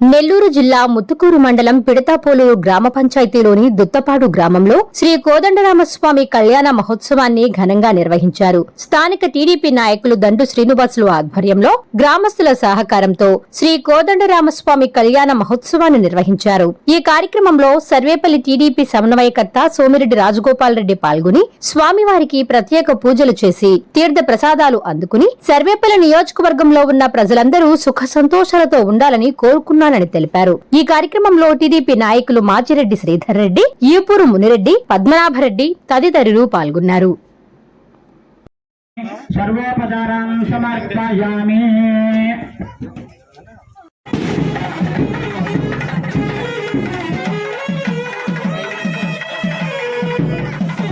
నెల్లూరు జిల్లా ముత్తుకూరు మండలం పిడతాపోలూరు గ్రామ పంచాయతీలోని దుత్తపాడు గ్రామంలో శ్రీ కోదండరామస్వామి కళ్యాణ మహోత్సవాన్ని ఘనంగా నిర్వహించారు. స్థానిక టీడీపీ నాయకులు దండు శ్రీనివాసులు ఆధ్వర్యంలో గ్రామస్తుల సహకారంతో శ్రీ కోదండరామస్వామి కళ్యాణ మహోత్సవాన్ని నిర్వహించారు. ఈ కార్యక్రమంలో సర్వేపల్లి టీడీపీ సమన్వయకర్త సోమిరెడ్డి రాజగోపాల్ రెడ్డి పాల్గొని స్వామివారికి ప్రత్యేక పూజలు చేసి తీర్థ ప్రసాదాలు అందుకుని సర్వేపల్లి నియోజకవర్గంలో ఉన్న ప్రజలందరూ సుఖ సంతోషాలతో ఉండాలని కోరుకున్నారు. కోరుకున్నానని తెలిపారు ఈ కార్యక్రమంలో టీడీపీ నాయకులు మాచిరెడ్డి శ్రీధర్ రెడ్డి ఈపూరు మునిరెడ్డి పద్మనాభరెడ్డి తదితరులు పాల్గొన్నారు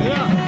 Yeah.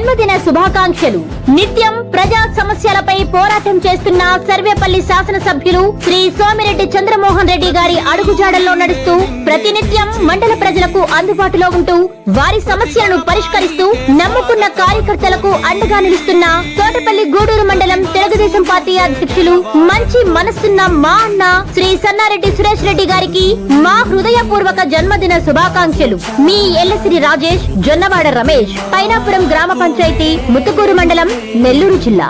జన్మదిన శుభాకాంక్షలు. నిత్యం ప్రజా సమస్యలపై పోరాటం చేస్తున్న సర్వేపల్లి శాసనసభ్యులు శ్రీ సోమిరెడ్డి చంద్రమోహన్ రెడ్డి గారి అడుగుజాడల్లో నడుస్తూ ప్రతినిత్యం మండల ప్రజలకు అందుబాటులో ఉంటూ వారి సమస్యలను పరిష్కరిస్తూ నమ్ముకున్న కార్యకర్తలకు అండగా నిలుస్తున్న తోటపల్లి గూడూరు మండలం తెలుగుదేశం పార్టీ అధ్యక్షులు మంచి మనస్సున్న మా అన్న శ్రీ సన్నారెడ్డి సురేష్ రెడ్డి గారికి మా హృదయపూర్వక జన్మదిన శుభాకాంక్షలు. మీ ఎల్లసిరి రాజేష్ జొన్నవాడ రమేష్ పైనాపురం గ్రామ పంచాయతీ ముత్తుకూరు మండలం నెల్లూరు జిల్లా.